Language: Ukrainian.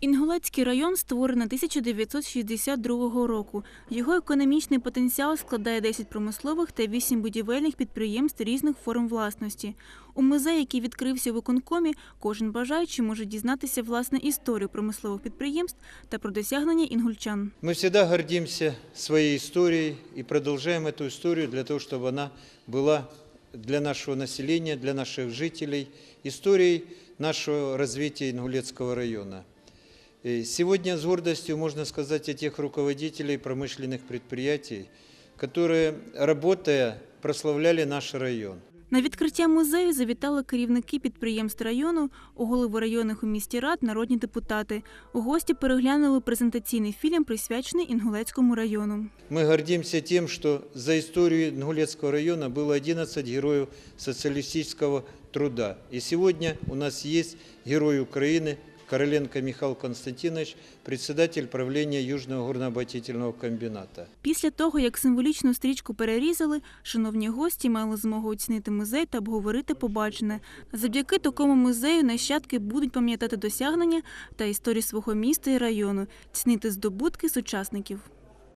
Інгулецький район створений 1962 року. Його економічний потенціал складає 10 промислових та 8 будівельних підприємств різних форм власності. У музеї, який відкрився в виконкомі, кожен бажаючий може дізнатися власне історію промислових підприємств та про досягнення інгульчан. Мы всегда гордимся своей историей и продолжаем эту историю для того, чтобы она была для нашего населения, для наших жителей, историей нашего развития Ингулецкого района. И Сегодня с гордостью можно сказать о тех руководителей промышленных предприятий, которые, работая, прославляли наш район. На відкриття музею завітали керівники підприємств району, голови районних у місті рад, народні депутати. Гості переглянули презентаційний фільм, присвячений Інгулецькому району. Мы гордимся тем, что за историю Ингулецкого района было 11 героев социалистического труда. И сегодня у нас есть герой Украины Короленко Михайло Константинович, председатель правління Южного горнообогатительного комбіната. Після того, як символічну стрічку перерізали, шановні гості мали змогу оцінити музей та обговорити побачене. Завдяки такому музею нащадки будуть пам'ятати досягнення та історію свого міста і району, цінити здобутки сучасників.